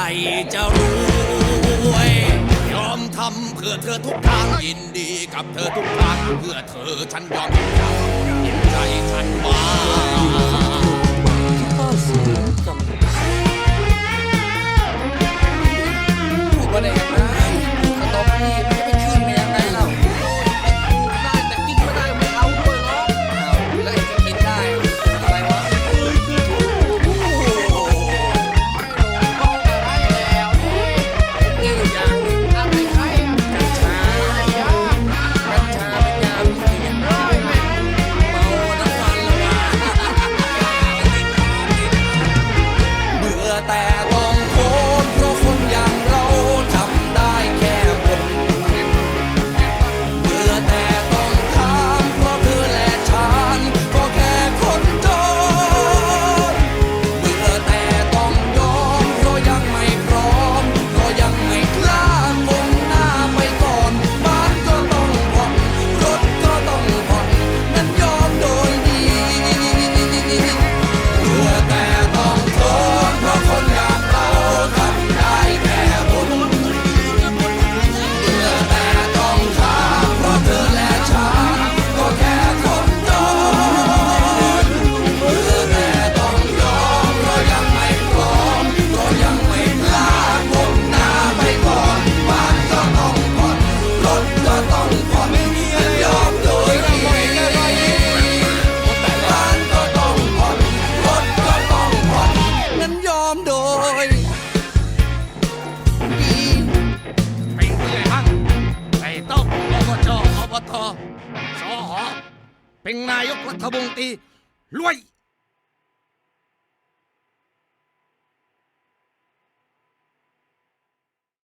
ใหรจะรวยยอมทำเพื่อเธอทุกทางยินดีกับเธอทุกทางเพื่อเธอฉันยอมทุกอย่างเนใจฉันว่า เป็นนายกรัฐมนตรีรวย